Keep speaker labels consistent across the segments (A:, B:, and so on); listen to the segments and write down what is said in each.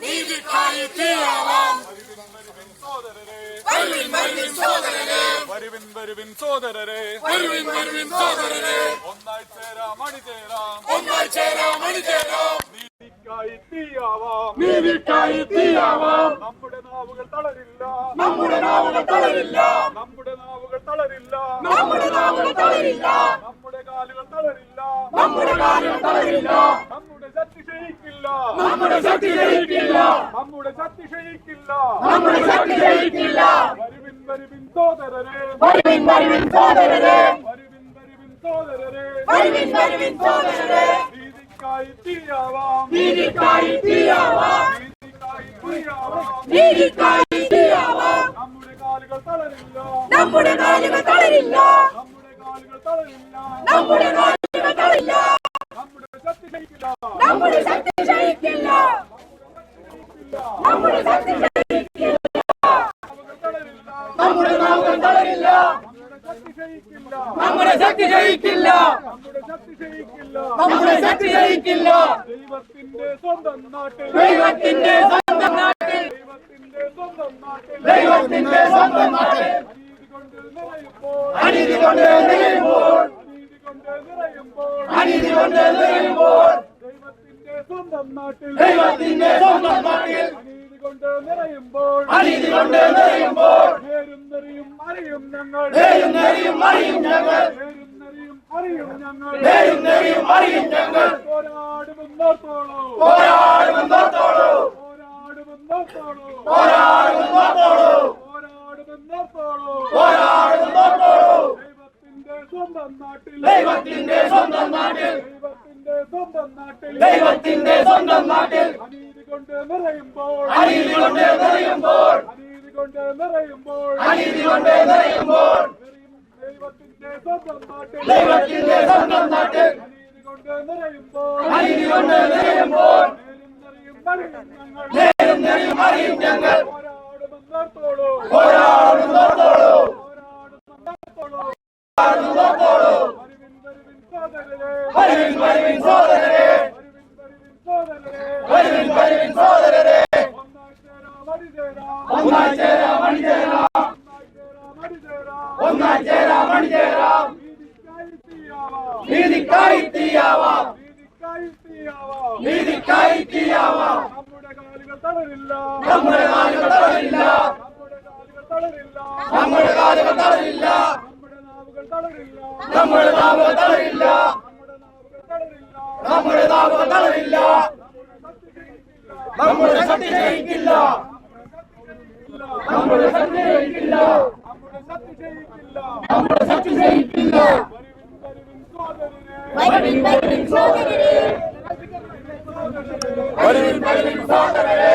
A: നീതിക്കായി തീയാവാം
B: വരുവിൻ വരുവിൻ സോദരരെ
A: വരുവിൻ വരുവിൻ സോദരരെ
B: വരുവിൻ വരുവിൻ
A: ഒന്നായി ചേരാം
B: ഒന്നായി ചേരാം അണിചേരാം
A: നീതിക്കായി തീയാവാം
B: നീതിക്കായി തീയാവാം
A: നമ്മുടെ തളരില്ല
B: നമ്മുടെ നാവുകൾ തളരില്ല
A: നമ്മുടെ നാവുകൾ തളരില്ല
B: നമ്മുടെ നാവുകൾ തളരില്ല.
A: നമ്മുടെ കാലുകൾ തളരില്ല.
B: നമ്മുടെ കാലുകൾ തളരില്ല
A: നമ്മുടെ ശക്തി ക്ഷയിക്കില്ല
B: നമ്മുടെ ശക്തി ജയിക്കില്ല
A: നമ്മുടെ ശക്തി ക്ഷയിക്കില്ല
B: നമ്മുടെ ശക്തി ജയിക്കില്ല
A: വരുവിൻ വരുവിൻ സോദരരെ
B: വരുവിൻ വരുവിൻ സോദരരെ
A: വരുവിൻ വരുവിൻ സോദരരെ
B: വരുവിൻ വരുവിൻ സോദരരെ
A: നീതിക്കായി തീയാവാം
B: നീതിക്കായി തീയാവാം
A: നീതിക്കായി തീയാവാം
B: നീതിക്കായി തീയാവാം
A: നമ്മുടെ കാലുകൾ തളരില്ല
B: നമ്മുടെ കാലുകൾ തളരില്ല
A: നമ്മുടെ കാലുകൾ തളരില്ല
B: നമ്മുടെ കാലുകൾ തളരില്ല
A: നമ്മുടെ ശക്തി ക്ഷയിക്കില്ല
B: നമ്മുടെ ശക്തി ജയിക്കില്ല നമ്മുടെ ശക്തി ജയിക്കില്ല
A: നാവുകൾ തളരില്ല
B: നമ്മുടെ നാവുകൾ തളരില്ല
A: നമ്മുടെ ശക്തി ക്ഷയിക്കില്ല
B: നമ്മുടെ ശക്തി ജയിക്കില്ല.
A: നമ്മുടെ ശക്തി
B: ജയിക്കില്ല.
A: ദൈവത്തിന്റെ സ്വന്തം നാട്ടിൽ.
B: ദൈവത്തിന്റെ സ്വന്തം നാട്ടിൽ.
A: ദൈവത്തിന്റെ സ്വന്തം നാട്ടിൽ. അനീതി കൊണ്ട് നിറയുമ്പോൾ.
B: അനീതി കൊണ്ട് നിറയുമ്പോൾ.
A: ദൈവത്തിന്റെ സ്വന്തം നാട്ടിൽ.
B: ദൈവത്തിന്റെ സ്വന്തം നാട്ടിൽ.
A: അനീതി കൊണ്ട് നിറയുമ്പോൾ.
B: അനീതി കൊണ്ട് നിറയുമ്പോൾ.
A: നേരും നെറിയും അറിയും ഞങ്ങൾ.
B: നേരും നെറിയും അറിയും ഞങ്ങൾ.
A: ഞങ്ങൾ
B: അറിയും ഞങ്ങൾ.
A: പോരാടുമെന്നോർത്തോളൂ
B: പോരാടുമെന്നോത്തോളൂ
A: പോരാടുമെന്നോർത്തോളൂ
B: പോരാടുമെന്നോത്തോളൂ
A: പോരാടുമെന്നോർത്തോളൂ
B: പോരാടുമെന്നോത്തോളൂ
A: ദൈവത്തിന്റെ സ്വന്തം നാട്ടിൽ.
B: ദൈവത്തിന്റെ സ്വന്തം നാട്ടിൽ.
A: ദൈവത്തിന്റെ സ്വന്തം നാട്ടിൽ.
B: ദൈവത്തിന്റെ സ്വന്തം നാട്ടിൽ.
A: അനീതി കൊണ്ട് നിറയുമ്പോൾ.
B: അനീതി കൊണ്ട് നിറയുമ്പോൾ.
A: അനീതി കൊണ്ട് നിറയുമ്പോൾ.
B: അനീതി കൊണ്ട് നിറയുമ്പോൾ.
A: ദൈവത്തിന്റെ സ്വന്തം നാട്ടിൽ.
B: ദൈവത്തിന്റെ സ്വന്തം നാട്ടിൽ.
A: അനീതി കൊണ്ട് നിറയുമ്പോൾ.
B: അനീതി കൊണ്ട് നിറയുമ്പോൾ
A: നേരും നെറിയും അറിയും ഞങ്ങൾ
B: നെറിയും അറിയും ഞങ്ങൾ
A: പോരാടുമെന്നോർത്തോളൂ
B: പോരാടുമെന്നോത്തോളൂ
A: പോരാടുമെന്നോർത്തോളൂ
B: പോരാടുമെന്നോത്തോളൂ
A: വരുവിൻ വരുവിൻ സോദരരെ
B: വരുവിൻ വരുവിൻ സോദരരെ
A: വരുവിൻ വരുവിൻ സോദരരെ
B: വരുവിൻ വരുവിൻ സോദരരെ
A: ഒന്നായി ചേരാം അടിചേരാം
B: ഒന്നായി ചേരാം അണിചേരാം
A: ഒന്നായി ചേരാം അടിചേരാം
B: ഒന്നായി ചേരാം അണിചേരാം
A: നീതിക്കായി തീയാവാം
B: നീതിക്കായി തീയാവാം
A: നമ്മുടെ കാലുകൾ തളരില്ല.
B: നമ്മുടെ കാലുകൾ തളരില്ല.
A: നമ്മുടെ കാലുകൾ തളരില്ല.
B: നമ്മുടെ
A: നാവുകൾ തളരില്ല.
B: നമ്മുടെ നാവുകൾ തളരില്ല.
A: നമ്മുടെ
B: ശക്തി ജയിക്കില്ല. നമ്മുടെ ശക്തി ജയിക്കില്ല.
A: നമ്മുടെ ശക്തി ജയിക്കില്ല. വരുവിൻ വരുവിൻ സഹോദരരെ
B: വരുവിൻ വരുവിൻ സഹോദരരെ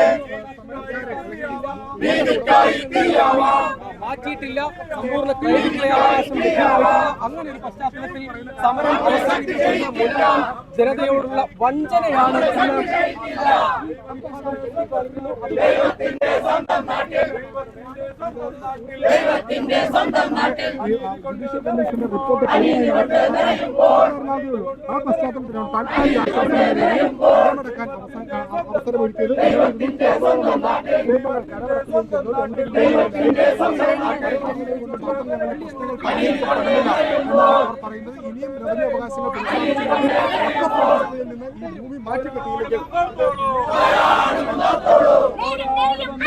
B: നീതിക്കായി തീയാവാ
C: മാറ്റിയിട്ടില്ല. സമ്പൂർണ അങ്ങനെ ഒരു പശ്ചാത്തലത്തിൽ സമരം അവസാനിപ്പിക്കുന്ന ജനതയോടുള്ള വഞ്ചനയാണ് എന്ന്
B: ദൈവത്തിന്റെ സ്വന്തം നാട്ടിൽ.
D: ആ പശ്ചാത്തലത്തിലാണ് താൽക്കാലിക അവസരമൊരുക്കിയത് പറയുന്നത് ഇനിയും റവന്യൂ അവകാശങ്ങൾ നിന്ന് ഈ ഭൂമി മാറ്റിക്കെട്ടിയിലേക്ക്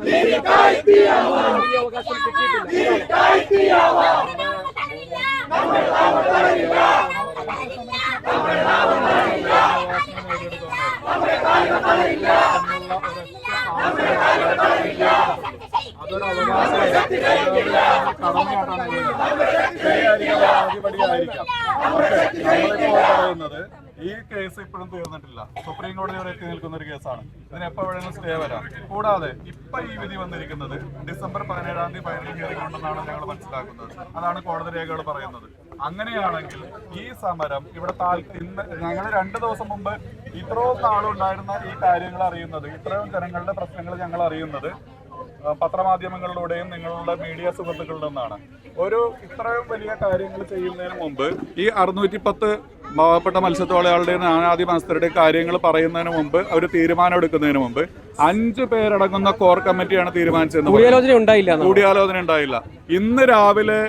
B: നീതിക്കായി തീയാവാം
A: അതൊരു അവകാശമായിരിക്കും കടമയായിട്ടാണ് നമ്മളിപ്പോൾ പറയുന്നത് ഈ കേസ് ഇപ്പോഴും തീർന്നിട്ടില്ല. സുപ്രീം കോടതി വരെ എത്തി നിൽക്കുന്ന ഒരു കേസാണ് ഇതിന് എപ്പോ വേണമെങ്കിലും സ്റ്റേ വരാം. കൂടാതെ ഇപ്പൊ ഈ വിധി വന്നിരിക്കുന്നത് ഡിസംബർ പതിനേഴാം തീയതി ഫൈനൽ ഉണ്ടെന്നാണ് ഞങ്ങൾ മനസ്സിലാക്കുന്നത്. അതാണ് കോടതി രേഖകൾ പറയുന്നത്. അങ്ങനെയാണെങ്കിൽ ഈ സമരം ഇവിടെ ഇന്ന് ഞങ്ങൾ രണ്ട് ദിവസം മുമ്പ് ഇത്രയും നാളുണ്ടായിരുന്ന ഈ കാര്യങ്ങൾ അറിയുന്നത് ഇത്രയും ജനങ്ങളുടെ പ്രശ്നങ്ങൾ ഞങ്ങൾ അറിയുന്നത് പത്രമാധ്യമങ്ങളിലൂടെയും നിങ്ങളുടെ മീഡിയ സുഹൃത്തുക്കളിൽ നിന്നാണ്. ഒരു ഇത്രയും വലിയ കാര്യങ്ങൾ ചെയ്യുന്നതിന് മുമ്പ് ഈ അറുന്നൂറ്റി പത്ത് പാവപ്പെട്ട മത്സ്യത്തൊഴിലാളികളുടെയും നാനാദി മത്സ്യരുടെയും കാര്യങ്ങൾ പറയുന്നതിന് മുമ്പ് ഒരു തീരുമാനം എടുക്കുന്നതിന് മുമ്പ് അഞ്ച് പേരടങ്ങുന്ന കോർ കമ്മിറ്റിയാണ് തീരുമാനിച്ചത്
C: കൂടിയാലോചന ഉണ്ടായില്ല
A: കൂടിയാലോചന ഉണ്ടായില്ല. ഇന്ന് രാവിലെ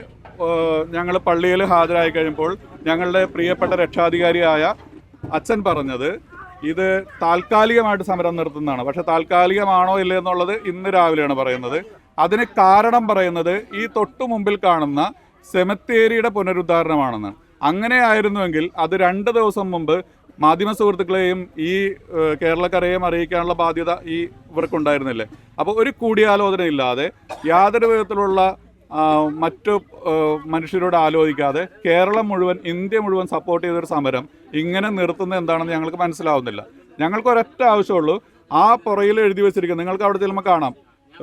A: ഞങ്ങൾ പള്ളിയിൽ ഹാജരായി കഴിയുമ്പോൾ ഞങ്ങളുടെ പ്രിയപ്പെട്ട രക്ഷാധികാരിയായ അച്ഛൻ പറഞ്ഞത് ഇത് താൽക്കാലികമായിട്ട് സമരം നിർത്തുന്നതാണ്. പക്ഷെ താൽക്കാലികമാണോ ഇല്ലേ എന്നുള്ളത് ഇന്ന് രാവിലെയാണ് പറയുന്നത്. അതിന് കാരണം പറയുന്നത് ഈ തൊട്ടു മുമ്പിൽ കാണുന്ന സെമത്തേരിയുടെ പുനരുദ്ധാരണമാണെന്ന്. അങ്ങനെയായിരുന്നുവെങ്കിൽ അത് രണ്ട് ദിവസം മുമ്പ് മാധ്യമ സുഹൃത്തുക്കളെയും ഈ കേരളക്കരയെയും അറിയിക്കാനുള്ള ബാധ്യത ഈ ഇവർക്കുണ്ടായിരുന്നില്ലേ? അപ്പോൾ ഒരു കൂടിയാലോചന ഇല്ലാതെ യാതൊരു വിധത്തിലുള്ള മറ്റു മനുഷ്യരോട് ആലോചിക്കാതെ കേരളം മുഴുവൻ ഇന്ത്യ മുഴുവൻ സപ്പോർട്ട് ചെയ്തൊരു സമരം ഇങ്ങനെ നിർത്തുന്നത് എന്താണെന്ന് ഞങ്ങൾക്ക് മനസ്സിലാവുന്നില്ല. ഞങ്ങൾക്ക് ഒരൊറ്റ ആവശ്യമുള്ളൂ. ആ പുറയിൽ എഴുതി വെച്ചിരിക്കുന്നത് നിങ്ങൾക്ക് അവിടെ ചെല്ലുമ്പോൾ കാണാം.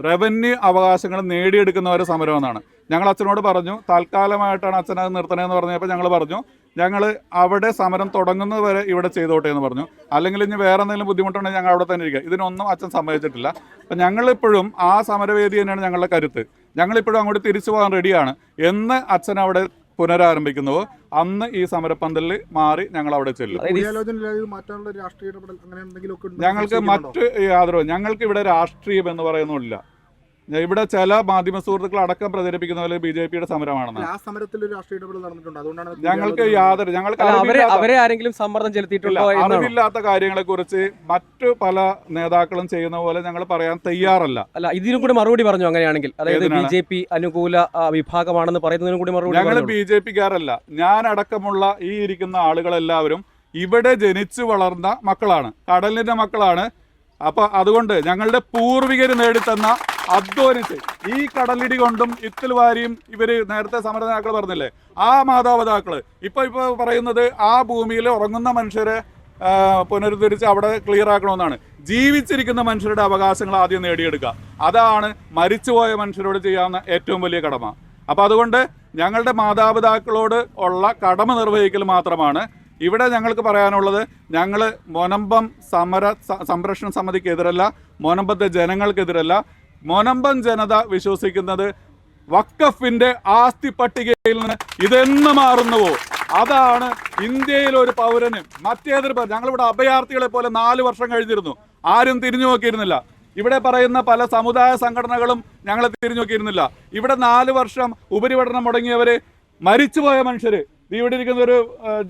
A: റവന്യൂ അവകാശങ്ങൾ നേടിയെടുക്കുന്നവരെ സമരം എന്നാണ് ഞങ്ങൾ അച്ഛനോട് പറഞ്ഞു താൽക്കാലമായിട്ടാണ് അച്ഛൻ അത് നിർത്തണേന്ന് പറഞ്ഞപ്പോൾ ഞങ്ങൾ പറഞ്ഞു ഞങ്ങൾ അവിടെ സമരം തുടങ്ങുന്നത് വരെ ഇവിടെ ചെയ്തോട്ടെ എന്ന് പറഞ്ഞു. അല്ലെങ്കിൽ ഇനി വേറെ എന്തെങ്കിലും ബുദ്ധിമുട്ടുണ്ടെങ്കിൽ ഞങ്ങൾ അവിടെ തന്നെ ഇരിക്കുക ഇതിനൊന്നും അച്ഛൻ സമ്മതിച്ചിട്ടില്ല. അപ്പം ഞങ്ങളിപ്പോഴും ആ സമരവേദി തന്നെയാണ് ഞങ്ങളുടെ കരുത്ത്. ഞങ്ങളിപ്പോഴും അങ്ങോട്ട് തിരിച്ചു പോകാൻ റെഡിയാണ്. എന്ന് അച്ഛൻ അവിടെ പുനരാരംഭിക്കുന്നുവോ അന്ന് ഈ സമരപ്പന്തലിൽ മാറി ഞങ്ങൾ അവിടെ ചെല്ലും? ഞങ്ങൾക്ക്? മറ്റ് യാതൊരു ഞങ്ങൾക്ക് ഇവിടെ രാഷ്ട്രീയം എന്ന് പറയുന്നില്ല ഇവിടെ ചില മാധ്യമ സുഹൃത്തുക്കൾ അടക്കം പ്രചരിപ്പിക്കുന്ന പോലെ ബി ജെ പിയുടെ സമരമാണെന്ന്
D: ആ സമരത്തിൽ ഒരു രാഷ്ട്രീയ ഇടപെടൽ നടന്നിട്ടുണ്ട്. അതുകൊണ്ടാണ്
A: ഞങ്ങൾക്ക് യാതൊരു ഞങ്ങൾക്ക്
C: അവരെ
A: അറിവില്ലാത്ത-
C: ആരെങ്കിലും സമ്മർദ്ദം ചെലുത്തിയിട്ടുണ്ടോ
A: അറിവില്ലാത്ത കാര്യങ്ങളെ കുറിച്ച് മറ്റു പല നേതാക്കളും ചെയ്യുന്ന പോലെ ഞങ്ങൾ പറയാൻ തയ്യാറല്ല.
C: അല്ല ഇതിനും കൂടി മറുപടി പറഞ്ഞു അങ്ങനെയാണെങ്കിൽ? അതായത് ബി ജെ പി അനുകൂല വിഭാഗമാണെന്ന് പറയുന്നതിനും കൂടി മറുപടി
A: ഞങ്ങൾ. ബി ജെ പിക്കാരല്ല. ഞാൻ അടക്കമുള്ള ഈ ഇരിക്കുന്ന ആളുകളെല്ലാവരും ഇവിടെ ജനിച്ചു വളർന്ന മക്കളാണ്. കടലിന്റെ മക്കളാണ്. അപ്പൊ അതുകൊണ്ട് ഞങ്ങളുടെ പൂർവികർ നേടിത്തന്ന അധ്വാനിച്ച് ഈ കടലിടി കൊണ്ടും ഇത്തിൽ വാരിയും ഇവർ നേരത്തെ സമരനേതാക്കൾ പറഞ്ഞില്ലേ? ആ മാതാപിതാക്കൾ. ഇപ്പൊ ഇപ്പൊ പറയുന്നത് ആ ഭൂമിയിൽ ഉറങ്ങുന്ന മനുഷ്യരെ പുനരുദ്ധരിച്ച് അവിടെ ക്ലിയർ ആക്കണമെന്നാണ്. ജീവിച്ചിരിക്കുന്ന മനുഷ്യരുടെ അവകാശങ്ങൾ ആദ്യം നേടിയെടുക്കുക. അതാണ് മരിച്ചുപോയ മനുഷ്യരോട് ചെയ്യാവുന്ന ഏറ്റവും വലിയ കടമ. അപ്പോൾ അതുകൊണ്ട് ഞങ്ങളുടെ മാതാപിതാക്കളോട് ഉള്ള കടമ നിർവഹിക്കൽ മാത്രമാണ് ഇവിടെ ഞങ്ങൾക്ക് പറയാനുള്ളത് ഞങ്ങൾ മൊനമ്പം സമര സംരക്ഷണ സമിതിക്കെതിരല്ല മൊനമ്പത്തെ ജനങ്ങൾക്കെതിരല്ല. മൊനമ്പം ജനത വിശ്വസിക്കുന്നത് വക്കഫിന്റെ ആസ്തി പട്ടികയിൽ നിന്ന് ഇതെന്ന് മാറുന്നുവോ? അതാണ് ഇന്ത്യയിലെ ഒരു പൗരന് മറ്റേതൊരു ഞങ്ങളിവിടെ അഭയാർത്ഥികളെ പോലെ നാല് വർഷം കഴിഞ്ഞിരുന്നു. ആരും തിരിഞ്ഞു നോക്കിയിരുന്നില്ല. ഇവിടെ പറയുന്ന പല സമുദായ സംഘടനകളും ഞങ്ങളെ തിരിഞ്ഞു നോക്കിയിരുന്നില്ല. ഇവിടെ നാല് വർഷം ഉപരിപഠനം മുടങ്ങിയവര് മരിച്ചുപോയ മനുഷ്യര്. ഇവിടെ ഇരിക്കുന്ന ഒരു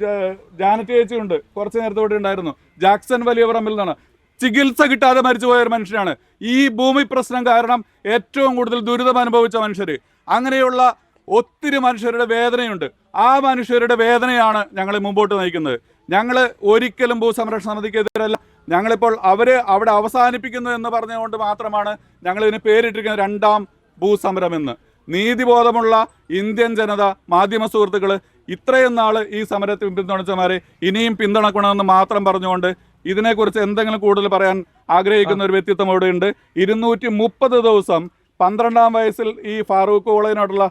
A: ജാനറ്റ് ചേച്ചി ജാനറ്റ് ചേച്ചിയുണ്ട്. കുറച്ച് നേരത്തെ ഇവിടെ ഉണ്ടായിരുന്നു. ജാക്സൺ വലിയ പറമ്പിൽ നിന്നാണ്. ചികിത്സ കിട്ടാതെ മരിച്ചുപോയ ഒരു മനുഷ്യനാണ്. ഈ ഭൂമി പ്രശ്നം കാരണം ഏറ്റവും കൂടുതൽ ദുരിതം അനുഭവിച്ച മനുഷ്യർ അങ്ങനെയുള്ള ഒത്തിരി മനുഷ്യരുടെ വേദനയുണ്ട്. ആ മനുഷ്യരുടെ വേദനയാണ് ഞങ്ങൾ മുമ്പോട്ട് നയിക്കുന്നത്. ഞങ്ങൾ ഒരിക്കലും ഭൂസംരക്ഷണ സമിതിക്കെതിരല്ല. ഞങ്ങളിപ്പോൾ അവർ അവിടെ അവസാനിപ്പിക്കുന്നു എന്ന് പറഞ്ഞുകൊണ്ട് മാത്രമാണ് ഞങ്ങൾ ഇതിന് പേരിട്ടിരിക്കുന്നത് രണ്ടാം ഭൂസമരം എന്ന് നീതിബോധമുള്ള ഇന്ത്യൻ ജനത മാധ്യമ സുഹൃത്തുക്കൾ ഇത്രയും നാൾ ഈ സമരത്തിൽ പിന്തുണച്ചമാരെ ഇനിയും പിന്തുണക്കണമെന്ന് മാത്രം പറഞ്ഞുകൊണ്ട് ഇതിനെക്കുറിച്ച് എന്തെങ്കിലും കൂടുതൽ പറയാൻ ആഗ്രഹിക്കുന്ന ഒരു വ്യക്തിത്വം അവിടെ ഉണ്ട്. ഇരുന്നൂറ്റി മുപ്പത് ദിവസം പന്ത്രണ്ടാം വയസ്സിൽ ഈ ഫാറൂഖ് കോളേജിനോടുള്ള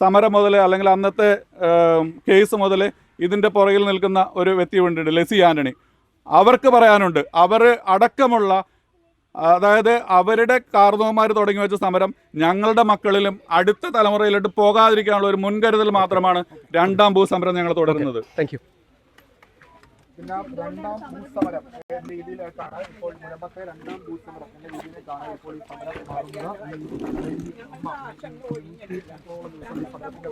A: സമരം മുതൽ അല്ലെങ്കിൽ അന്നത്തെ കേസ് മുതൽ ഇതിന്റെ പുറകിൽ നിൽക്കുന്ന ഒരു വ്യക്തി ഉണ്ട് ലെസി ആന്റണി. അവർക്ക് പറയാനുണ്ട് അവർ അടക്കമുള്ള അതായത് അവരുടെ കാർന്നവന്മാർ തുടങ്ങി വെച്ച സമരം ഞങ്ങളുടെ മക്കളിലും അടുത്ത തലമുറയിലോട്ട് പോകാതിരിക്കാനുള്ള ഒരു മുൻകരുതൽ മാത്രമാണ് രണ്ടാം ഭൂസമരം ഞങ്ങൾ തുടരുന്നത്.
C: താങ്ക് യു
D: പിന്നെ രണ്ടാം ഭൂസമരം എന്ന രീതിയിലേക്കാണ് ഇപ്പോൾ മുനമ്പത്തെ രണ്ടാം ഭൂസമരം എന്ന രീതിയിലേക്കാണ് ഇപ്പോൾ ഈ സമരം മാറുന്നത്?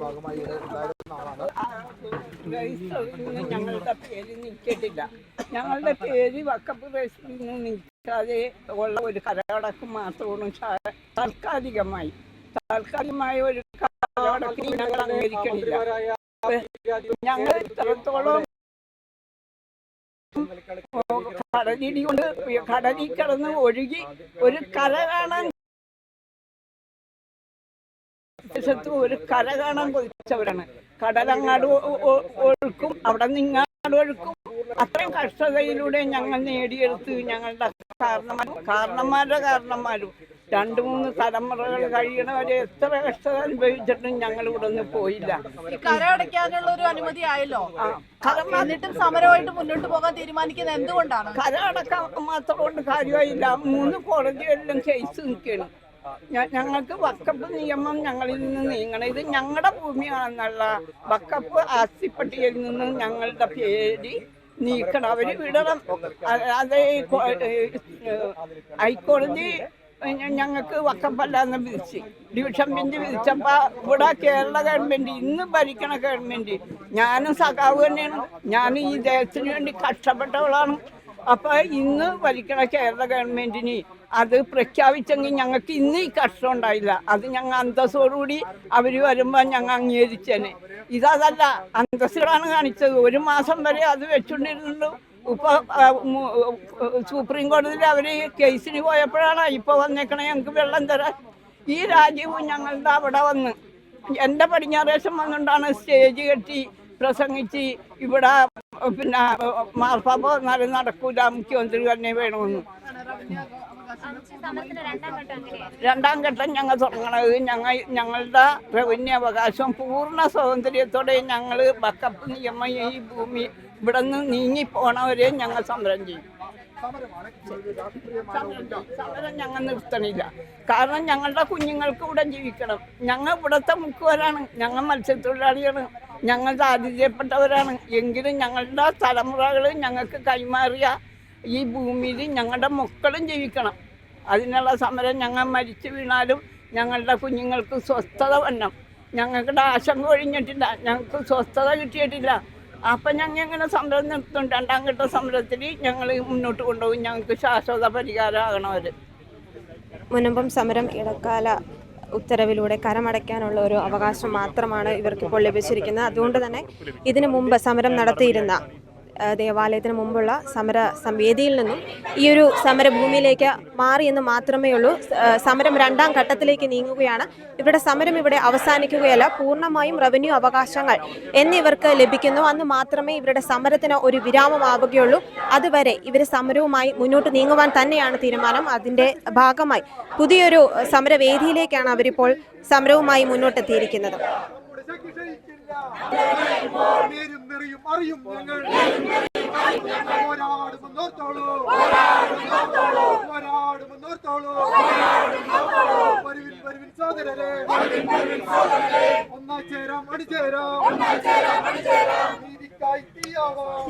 D: ഭാഗമായി ഉണ്ടായിരുന്ന ആളാണ്
E: ഞങ്ങളുടെ പേര് നിൽക്കിട്ടില്ല. ഞങ്ങളുടെ പേര് വക്കപ്പ് നിന്ന് നിൽക്കാതെ ഉള്ള ഒരു കരടക്കം മാത്രമാണ് താൽക്കാലികമായി. താൽക്കാലികമായ ഒരു കരടക്കം ഞങ്ങൾ അംഗീകരിക്കണില്ല. ഞങ്ങൾ ഇത്രത്തോളം കടലിടി കൊണ്ട് കടലിൽ കിടന്ന് ഒഴുകി ഒരു കര കാണാൻ ഒരു കര കാണാൻ കൊതിച്ചവരാണ്. കടലങ്ങാട് ഒഴുക്കും അവിടെ നിങ്ങാട് ഒഴുക്കും. അത്രയും കഷ്ടതയിലൂടെ ഞങ്ങൾ നേടിയെടുത്ത് ഞങ്ങളുടെ കാരണന്മാരും കാരണന്മാരുടെ കാരണന്മാരും. രണ്ട് മൂന്ന് തലമുറകൾ കഴിയണവരെ എത്ര കഷ്ടത അനുഭവിച്ചിട്ടും ഞങ്ങൾ ഇവിടെ നിന്ന് പോയില്ല.
F: ഈ കര അടയ്ക്കാനുള്ള ഒരു അനുമതി ആയല്ലോ? എന്നിട്ടും സമരമായിട്ട് മുന്നോട്ട് പോകാൻ തീരുമാനിക്കുന്നത് എന്തുകൊണ്ടാണ്?
E: കര മാത്രം കൊണ്ട് കാര്യമായില്ല. മൂന്ന് കോടതികളിലും കേസ് നിൽക്കുകയാണ്. ഞങ്ങൾക്ക് വക്കപ്പ് നിയമം ഞങ്ങളിൽ നിന്ന് നീങ്ങണം. ഇത് ഞങ്ങളുടെ ഭൂമിയാണെന്നുള്ള വക്കപ്പ് ആസ്തിപ്പട്ടികയിൽ നിന്ന് ഞങ്ങളുടെ പേര് നീക്കണം. അവർ വിടണം. അത് ഹൈക്കോടതി ഞങ്ങൾക്ക് വക്കപ്പല്ലാന്ന് വിധിച്ച് ഡിവിഷൻ ബെഞ്ച് വിധിച്ചപ്പോ ഇവിടെ കേരള ഗവൺമെന്റ് ഇന്ന് ഭരിക്കണ ഗവൺമെന്റ്. ഞാനും സഖാവ് തന്നെയാണ്. ഞാൻ ഈ ദേശത്തിന് വേണ്ടി കഷ്ടപ്പെട്ടവളാണ്. അപ്പൊ ഇന്ന് ഭരിക്കണ കേരള ഗവൺമെന്റിന് അത് പ്രഖ്യാപിച്ചെങ്കിൽ ഞങ്ങൾക്ക് ഇന്ന് ഈ കഷ്ടം ഉണ്ടായില്ല. അത് ഞങ്ങൾ അന്തസ്സോടുകൂടി അവർ വരുമ്പോൾ ഞങ്ങൾ അംഗീകരിച്ചേനെ. ഇതല്ല അന്തസ്സുകളാണ് കാണിച്ചത്. ഒരു മാസം വരെ അത് വെച്ചുകൊണ്ടിരുന്നുള്ളൂ. ഇപ്പൊ സുപ്രീം കോടതിയിൽ അവർ കേസിന് പോയപ്പോഴാണ് ഇപ്പൊ വന്നേക്കണേ ഞങ്ങൾക്ക് വെള്ളം തരാൻ. ഈ രാജ്യവും ഞങ്ങളുടെ അവിടെ വന്ന് എന്റെ പടിഞ്ഞാറേശം വന്നുകൊണ്ടാണ് സ്റ്റേജ് കെട്ടി പ്രസംഗിച്ച് ഇവിടെ പിന്നെ മാർപ്പാപ്പ നടക്കൂല മുഖ്യമന്ത്രി തന്നെ വേണമെന്ന്. രണ്ടാം ഘട്ടം ഞങ്ങൾ തുടങ്ങണത്. ഞങ്ങൾ ഞങ്ങളുടെ റവന്യൂ അവകാശം പൂർണ സ്വാതന്ത്ര്യത്തോടെ ഞങ്ങൾ ബക്കപ്പ് നിയമം ഈ ഭൂമി ഇവിടെ നിന്ന് നീങ്ങി പോണവരെ ഞങ്ങൾ സമരം ചെയ്യും. സമരം ഞങ്ങൾ നിർത്തണില്ല. കാരണം ഞങ്ങളുടെ കുഞ്ഞുങ്ങൾക്ക് ഇവിടെ ജീവിക്കണം. ഞങ്ങൾ ഇവിടുത്തെ മുക്കുവരാണ് ഞങ്ങൾ മത്സ്യത്തൊഴിലാളികളാണ്. ഞങ്ങൾ ആതിഥ്യപ്പെട്ടവരാണ്. എങ്കിലും ഞങ്ങളുടെ തലമുറകൾ ഞങ്ങൾക്ക് കൈമാറിയ ഈ ഭൂമിയിൽ ഞങ്ങളുടെ മക്കളും ജീവിക്കണം. അതിനുള്ള സമരം ഞങ്ങൾ മരിച്ചു വീണാലും ഞങ്ങളുടെ കുഞ്ഞുങ്ങൾക്ക് സ്വസ്ഥത വരണം. ഞങ്ങളുടെ ആശങ്ക ഒഴിഞ്ഞിട്ടില്ല. ഞങ്ങൾക്ക് സ്വസ്ഥത കിട്ടിയിട്ടില്ല. അപ്പം ഞങ്ങൾ ഇങ്ങനെ സമരം നിർത്തും. രണ്ടാം ഘട്ട സമരത്തിൽ ഞങ്ങൾ മുന്നോട്ട് കൊണ്ടുപോകും. ഞങ്ങൾക്ക് ശാശ്വത പരിഹാരമാകണം അവർ
G: മുനമ്പം സമരം ഇടക്കാല ഉത്തരവിലൂടെ കരമടയ്ക്കാനുള്ള ഒരു അവകാശം മാത്രമാണ് ഇവർക്കിപ്പോൾ ലഭിച്ചിരിക്കുന്നത്. അതുകൊണ്ട് തന്നെ ഇതിനു മുമ്പ് സമരം നടത്തിയിരുന്ന ദേവാലയത്തിന് മുമ്പുള്ള സമര സംവേദിയിൽ നിന്നും ഈ ഒരു സമരഭൂമിയിലേക്ക് എന്ന് മാത്രമേ ഉള്ളൂ. സമരം രണ്ടാം ഘട്ടത്തിലേക്ക് നീങ്ങുകയാണ്. ഇവരുടെ സമരം ഇവിടെ അവസാനിക്കുകയല്ല. പൂർണമായും റവന്യൂ അവകാശങ്ങൾ എന്നിവർക്ക് ലഭിക്കുന്നു. അന്ന് മാത്രമേ ഇവരുടെ സമരത്തിന് ഒരു വിരാമമാവുകയുള്ളൂ. അതുവരെ ഇവർ സമരവുമായി മുന്നോട്ട് നീങ്ങുവാൻ തന്നെയാണ് തീരുമാനം. അതിന്റെ ഭാഗമായി പുതിയൊരു സമരവേദിയിലേക്കാണ് അവരിപ്പോൾ സമരവുമായി മുന്നോട്ടെത്തിയിരിക്കുന്നത്.
D: നേരും നിറയും അറിയും ഞങ്ങൾ. പോരാടുമെന്നോർത്തോളൂ. പോരാടുമെന്നോർത്തോളൂ. വരുവിൻ വരുവിൻ സോദരരെ ഒന്നായി ചേരാം അണിചേരാം നീതിക്കായി തീയാവാം.